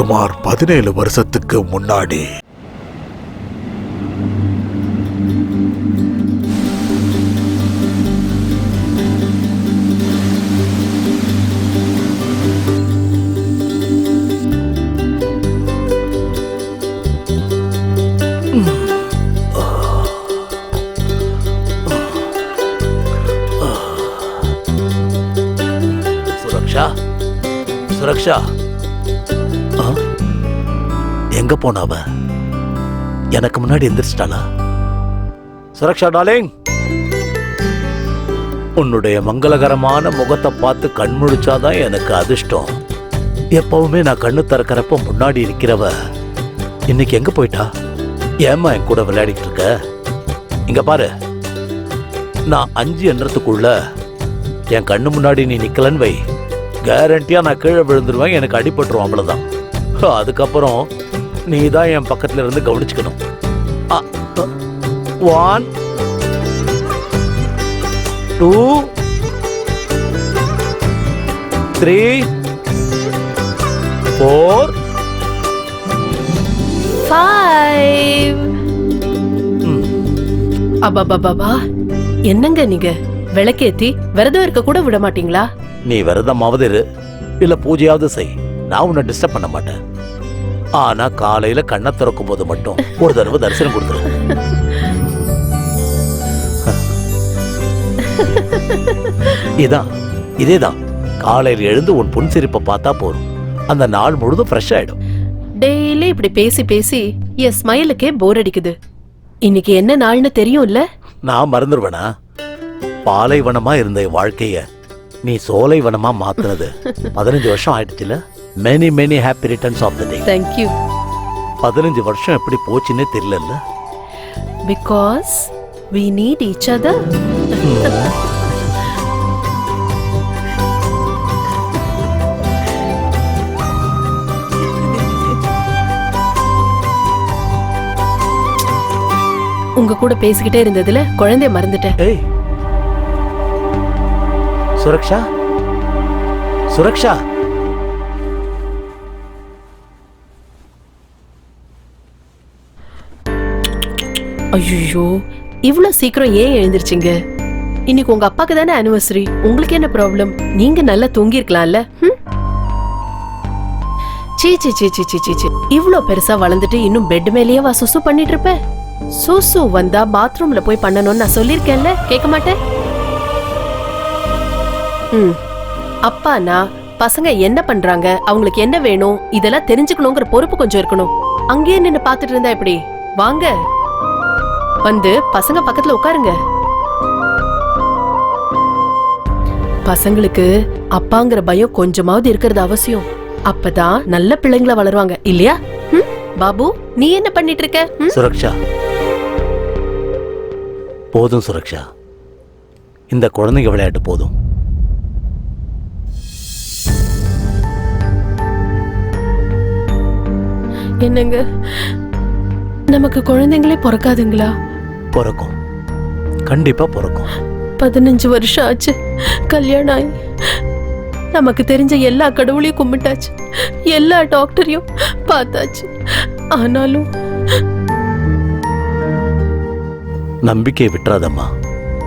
சுமார் பதினேழு வருஷத்துக்கு முன்னாடி. சுரக்ஷா? சுரக்ஷா? எங்க போன அவ? எனக்கு முன்னாடி எந்திரிச்சிட்டாளா? சுரக்ஷா டாலிங் உன்னுடைய மங்களகரமான முகத்தை பார்த்து கண் முழிச்சாதான் எனக்கு அதிர்ஷ்டம். எப்பவுமே நான் கண்ணு திறக்கிறப்ப முன்னாடி இருக்கிறவ இன்னைக்கு எங்க போயிட்டா? ஏம்மா என் கூட விளையாடிட்டு இருக்க? இங்க பாரு. நான் அஞ்சு எண்ணத்துக்குள்ள என் கண்ணு முன்னாடி நீ நிக்கலன்னு வை. கேரண்டியா நான் கீழே விழுந்துருவேன் எனக்கு அடிபட்டுரும் அவ்வளவுதான். அதுக்கப்புறம் நீ தான் என் பக்கத்துல இருந்து கவனிச்சுக்கணும். One two three four five அபாபாபாபா என்னங்க நீங்க? விளக்கேத்தி விரதம் இருக்க கூட விட மாட்டீங்களா? நீ விரதமாவது இரு. இல்ல பூஜையாவது செய். நான் உன்னை டிஸ்டர்ப் பண்ண மாட்டேன். ஆனா காலையில கண்ணை திறக்கும் போது மட்டும் ஒரு தடவை தரிசனம் கொடுத்துரு இதான் இதேதான். காலையில் எழுந்து உன் புன் சிரிப்பை பார்த்தா போதும். அந்த நாள் முழுதும் ஃப்ரெஷ் ஆயிடும். டெய்லி இப்படி பேசி பேசி என் ஸ்மைலுக்கே போர் அடிக்குது. இன்னைக்கு என்ன நாள்னு தெரியும்ல? நான் மறந்துடுவேனா பாலைவனமா இருந்த என் வாழ்க்கைய நீ சோலைவனமா மாத்துனது. பதினஞ்சு வருஷம் ஆயிடுச்சுல? Many many happy returns of the day thank you பதினஞ்சு வருஷம் எப்படி போச்சுன்னே தெரியல because we need each other உங்க கூட பேசிக்கிட்டே இருந்ததுல குழந்தைய மறந்துட்டேன். ஏய் சுரக்ஷா? சுரக்ஷா? ஐயோ இவ்வளோ சீக்கிரம் ஏன் எழுந்திருச்சிங்க? இன்னைக்கு உங்க அப்பாக்கு தானே அனிவர்சரி உங்களுக்கு என்ன ப்ராப்ளம் நீங்க நல்லா தூங்கி இருக்கலாம்ல சீ சீ சீ சீ சீ சீ சீ இவ்வளோ பெருசா வளர்ந்துட்டு இன்னும் பெட் மேலேயே வா சுசு பண்ணிட்டு இருப்ப சுசு வந்தா பாத்ரூம்ல போய் பண்ணணும்னு நான் சொல்லிருக்கேன்ல கேட்க மாட்டேன்? ம். அப்பானா பசங்க என்ன பண்றாங்க? அவங்களுக்கு என்ன வேணும்? இதெல்லாம் தெரிஞ்சுக்கணுங்கிற பொறுப்பு கொஞ்சம் இருக்கணும். அங்கேயே நின்னு பாத்துட்டு இருந்தா எப்படி? வாங்க. வந்து பசங்க பக்கத்துல உட்காருங்க. பசங்களுக்கு அப்பாங்கிற பயம் கொஞ்சமாவது இருக்கிறது அவசியம். அப்பதான் நல்ல பிள்ளைங்களா வளருவாங்க. இல்லையா? பாபு நீ என்ன பண்ணிட்டு இருக்க? சுரக்ஷா. போதும் சுரக்ஷா. இந்த குழந்தைங்க விளையாட்டு போதும். என்னங்க? நமக்கு குழந்தைங்களே பிறக்காதுங்களா? பிறக்கும். கண்டிப்பா பிறக்கும். பதினஞ்சு வருஷம் ஆச்சு. கல்யாணம் ஆகி நமக்கு தெரிஞ்ச எல்லா கடவுளையும் கும்பிட்டாச்சு. எல்லா டாக்டரையும் பார்த்தாச்சு. ஆனாலும் நம்பிக்கையை விட்டுறாதம்மா.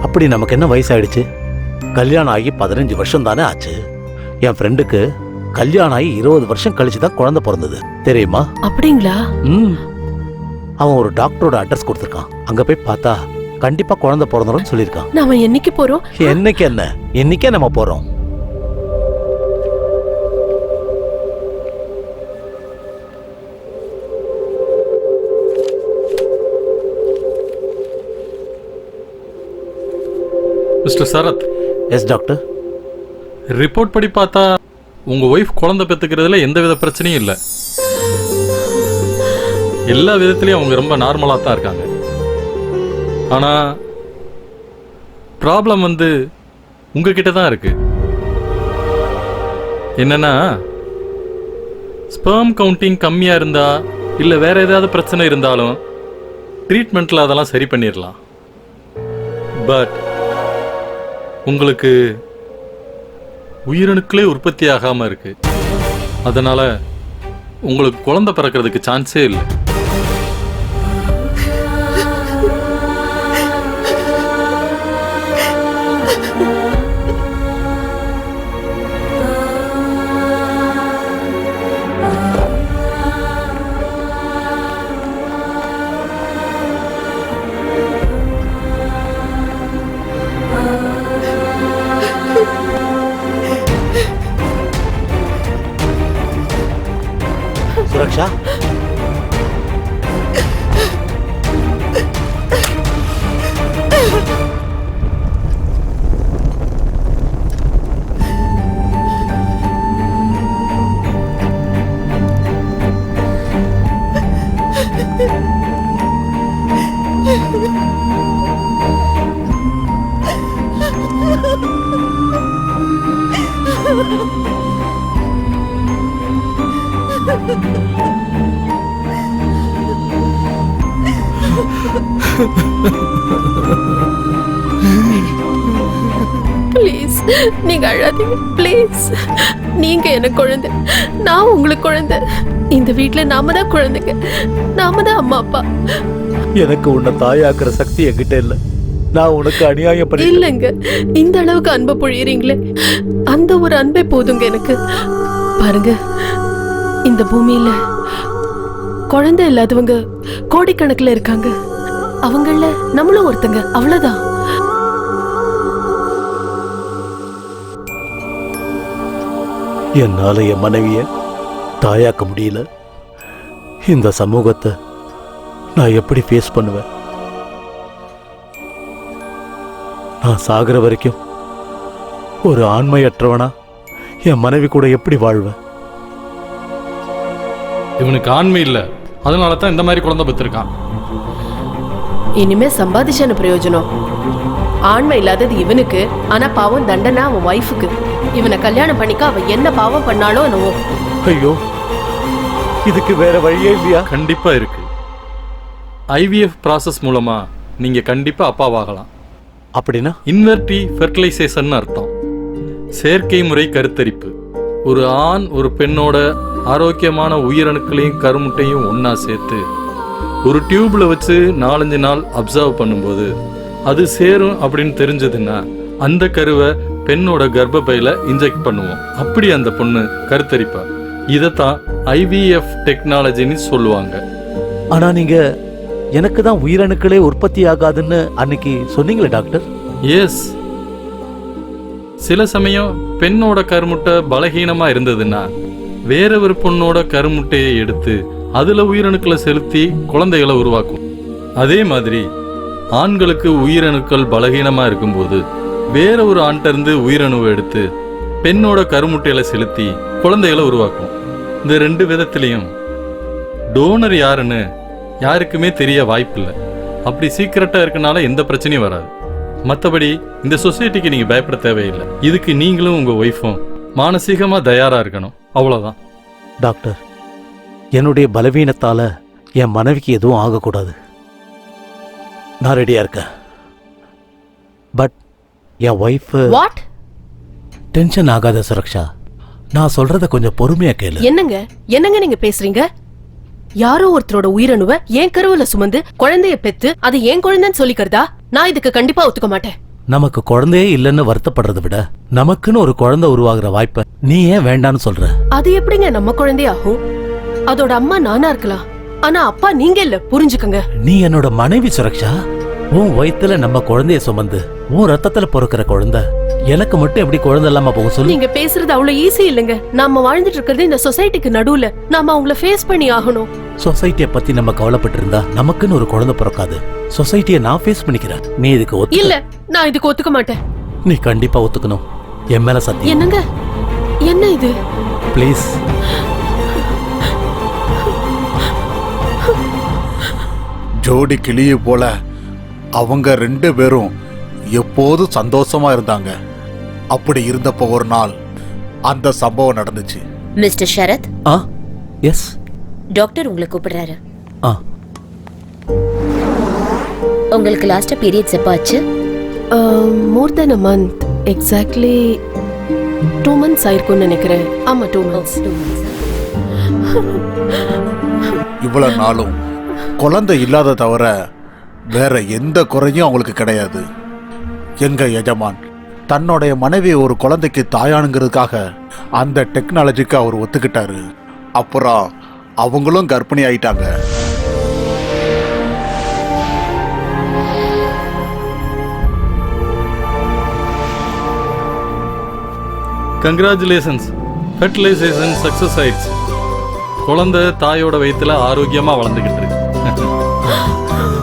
அப்படி நமக்கு என்ன வயசாயிடுச்சு? கல்யாணம் ஆகி பதினஞ்சு வருஷம் தானே ஆச்சு. என் ஃப்ரெண்டுக்கு கல்யாணம் ஆகி இருபது வருஷம் கழிச்சு தான் குழந்தை பிறந்தது. தெரியுமா? அப்படிங்களா? ம். அவன் ஒரு டாக்டரோட அட்ரஸ் கொடுத்துருக்கான். அங்க போய் பார்த்தா கண்டிப்பா குழந்தை பிறந்துரும் சொல்லியிருக்கான். நாம என்னைக்கு போறோம்? என்னைக்கு என்ன? இன்னைக்கே நம்ம போறோம். Mister Sarath. Yes doctor. Report படி பார்த்தா உங்க ஒய்ஃப் குழந்தை பெத்துக்கிறதுல எந்த வித பிரச்சனையும் இல்லை. எல்லா விதத்துலேயும் அவங்க ரொம்ப நார்மலாக தான் இருக்காங்க. ஆனால் ப்ராப்ளம் வந்து உங்ககிட்ட தான் இருக்கு. என்னன்னா ஸ்பெர்ம் கவுண்டிங் கம்மியாக இருந்தா இல்லை வேற ஏதாவது பிரச்சனை இருந்தாலும் ட்ரீட்மெண்ட்டில் அதெல்லாம் சரி பண்ணிடலாம் பட் உங்களுக்கு உயிரணுக்களே உற்பத்தி ஆகாமல் இருக்குது அதனால் உங்களுக்கு குழந்தை பிறக்கிறதுக்கு சான்ஸே இல்லை. சுரக்ஷா நீங்க அழாதீங்க ப்ளீஸ் நீங்க எனக்கு குழந்தை? நான் உங்களுக்கு குழந்தை. இந்த வீட்ல நாம தான் குழந்தைங்க. நாம தான் அம்மா அப்பா. எனக்கு உன்னை தாயாக்குற சக்தி என்கிட்ட இல்ல. நான் உனக்கு அநியாயம் பண்ணி இல்லைங்க. இந்த அளவுக்கு அன்பை பொழியறீங்களே. அந்த ஒரு அன்பே போதுங்க எனக்கு. பாருங்க. இந்த பூமியில குழந்தை இல்லாதவங்க கோடிக்கணக்குல இருக்காங்க. அவங்கள நம்மளும் ஒருத்தங்க. அவ்வளவுதான். என்னால என் மனைவிய தாயாக்க முடியல. இந்த சமூகத்தை நான் எப்படி ஃபேஸ் பண்ணுவேன்? நான் சாகிற வரைக்கும் ஒரு ஆண்மையற்றவனா என் மனைவி கூட எப்படி வாழ்வேன்? இவனுக்கு ஆண்மை இல்லை. அதனால தான் இந்த மாதிரி குழந்தை பெற்றிருக்கான். இனிமே சம்பாதிச்சான பிரயோஜனம். ஆண்மை இல்லாதது இவனுக்கு ஆனா பாவம் தண்டனை அவன் ஒய்ஃபுக்கு இவனை கல்யாணம் பண்ணிக்க அவ என்ன பாவம் பண்ணாலோ என்னவோ. ஐயோ இதுக்கு வேற வழியே இல்லையா? கண்டிப்பா இருக்கு. ஐவிஎஃப் process மூலமா நீங்க கண்டிப்பா அப்பாவாகலாம். அப்படின்னா? இன்வெர்டி ஃபெர்டிலைசேஷன் அர்த்தம். செயற்கை முறை கருத்தரிப்பு. ஒரு ஆண் ஒரு பெண்ணோட ஆரோக்கியமான உயிரணுக்களையும் கருமுட்டையும் ஒண்ணா சேர்த்து ஒரு டியூப்ல வச்சு நாலஞ்சு நாள் அப்சர்வ் பண்ணும்போது அது சேரும் அப்படின்னு தெரிஞ்சதுன்னா அந்த கருவை பெண்ணோட கர்ப்பப்பையில இன்ஜெக்ட் பண்ணுவோம். அப்படி அந்த பொண்ணு கருத்தரிப்பா. இதைத்தான் ஐவிஎஃப் டெக்னாலஜின்னு சொல்லுவாங்க. ஆனா நீங்க எனக்கு தான் உயிரணுக்களே உற்பத்தி ஆகாதுன்னு அன்னைக்கு சொன்னீங்களே டாக்டர்? எஸ் சில சமயம் பெண்ணோட கருமுட்டை பலகீனமா இருந்ததுன்னா வேற ஒரு பொண்ணோட கருமுட்டையை எடுத்து அதுல உயிரணுக்களை செலுத்தி குழந்தைகளை உருவாக்கும். அதே மாதிரி ஆண்களுக்கு உயிரணுக்கள் பலகீனமா இருக்கும்போது வேற ஒரு ஆண்கிட்ட இருந்து உயிரணுவை எடுத்து பெண்ணோட கருமுட்டையில செலுத்தி குழந்தைகளை உருவாக்கும். இந்த ரெண்டு விதத்திலையும் டோனர் யாருன்னு யாருக்குமே தெரிய வாய்ப்பில்லை. அப்படி சீக்கிரட்டா இருக்கனால எந்த பிரச்சனையும் வராது. மற்றபடி இந்த சொசைட்டிக்கு நீங்க பயப்பட தேவையில்லை. இதுக்கு நீங்களும் உங்க ஒய்ஃபும் மானசீகமா தயாரா இருக்கணும். அவ்வளவுதான். டாக்டர் என்னுடைய பலவீனத்தால என் மனைவிக்கு எதுவும் ஆகக்கூடாது. நான் ரெடியா இருக்கேன். பட் என் ஒய்ஃப் வாட் டென்ஷன் ஆகாத சுரக்ஷா. நான் சொல்றத கொஞ்சம் பொறுமையா கேளு. என்னங்க? என்னங்க நீங்க பேசுறீங்க? யாரோ ஒருத்தரோட உயிரணுவ என் கருவுல சுமந்து குழந்தைய பெத்து அது என் குழந்தைன்னு சொல்லிக்கிறதா? நான் இதுக்கு கண்டிப்பா ஒத்துக்க மாட்டேன். நமக்கு குழந்தையே இல்லைன்னு வருத்தப்படுறதை விட நமக்குன்னு ஒரு குழந்தை உருவாகிற வாய்ப்பை நீ ஏன் வேண்டான்னு சொல்ற? அது எப்படிங்க நம்ம குழந்தை ஆகும் அதோட அம்மா நானா இருக்கலாம். ஆனா அப்பா நீங்க இல்ல. புரிஞ்சுக்கங்க. நீ என்னோட மனைவி சுரக்ஷா. உன் வயித்துல நம்ம குழந்தைய சுமந்து உன் ரத்தத்துல பிறக்கிற குழந்தை. எனக்கு மட்டும் எப்படி குழந்தை இல்லாம போக சொல்லு? நீங்க பேசுறது அவ்வளவு ஈஸி இல்லைங்க. நாம வாழ்ந்துட்டு இருக்கிறது இந்த சொசைட்டிக்கு நடுவுல. நாம அவங்கள ஃபேஸ் பண்ணி ஆகணும். சொசைட்டிய பத்தி நம்ம கவலைப்பட்டு இருந்தா நமக்குன்னு ஒரு குழந்தை பிறக்காது. சொசைட்டிய நான் ஃபேஸ் பண்ணிக்கிறேன். நீ இதுக்கு ஒத்து இல்ல நான் இதுக்கு ஒத்துக்க மாட்டேன். நீ கண்டிப்பா ஒத்துக்கணும். என் மேல சத்தியம். என்னங்க? என்ன இது? ப்ளீஸ் ஜோடி கிளியை போல அவங்க ரெண்டு பேரும் எப்போதும் சந்தோஷமா இருந்தாங்க. அப்படி இருந்தப்போ ஒரு நாள் அந்த சம்பவம் நடந்துச்சு. மிஸ்டர் ஷரத்? ஆ எஸ் டாக்டர் உங்களை கூப்பிடுறாரு. ஆ. உங்களுக்கு லாஸ்டா பீரியட்ஸ் எப்போ ஆச்சு? More than a month exactly two months ஆயிருக்கும்னு நினைக்கிறேன். ஆமா டூ மந்த்ஸ். இவ்வளவு நாளும் குழந்தை இல்லாத தவிர வேற எந்த குறையும் அவங்களுக்கு கிடையாது. எங்க எஜமான்? தன்னுடைய மனைவி ஒரு குழந்தைக்கு தாயானுங்கிறதுக்காக அந்த டெக்னாலஜிக்கு அவர் ஒத்துக்கிட்டாரு. அப்புறம் அவங்களும் கர்ப்பிணி ஆயிட்டாங்க. கங்க்ராச்சுலேஷன்ஸ் ஃபெர்டிலைசேஷன் சக்ஸஸ் ஆயிடுச்சு குழந்தை தாயோட வயித்துல ஆரோக்கியமா வளர்ந்துகிட்டு இருக்கு.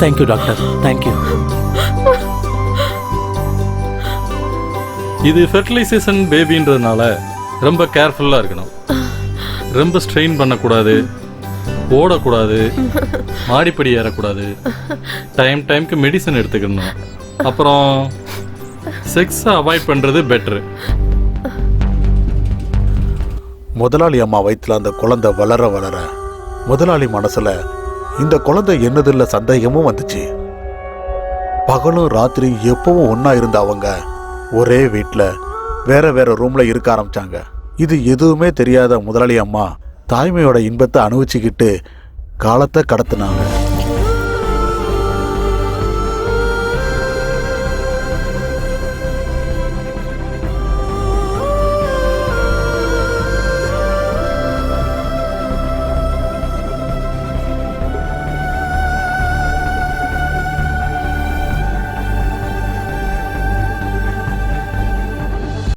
Thank you doctor thank you இது ஃபெர்டிலைசேஷன் பேபின்றதுனால ரொம்ப கேர்ஃபுல்லாக இருக்கணும். ரொம்ப ஸ்ட்ரெயின் பண்ணக்கூடாது. ஓடக்கூடாது. மாடிப்படி ஏறக்கூடாது. டைம் டைம்க்கு மெடிசன் எடுத்துக்கணும். அப்புறம் செக்ஸை அவாய்ட் பண்ணுறது பெட்ரு முதலாளி அம்மா வயிற்றுல அந்த குழந்தை வளர வளர முதலாளி மனசில் இந்த குழந்தை என்னதில்ல சந்தேகமும் வந்துச்சு. பகலும் ராத்திரி எப்பவும் ஒன்றா இருந்த அவங்க ஒரே வீட்டில் வேற வேற ரூம்ல இருக்க ஆரம்பிச்சாங்க. இது எதுவுமே தெரியாத முதலாளி அம்மா தாய்மையோட இன்பத்தை அனுபவிச்சுக்கிட்டு காலத்தை கடத்துனாங்க.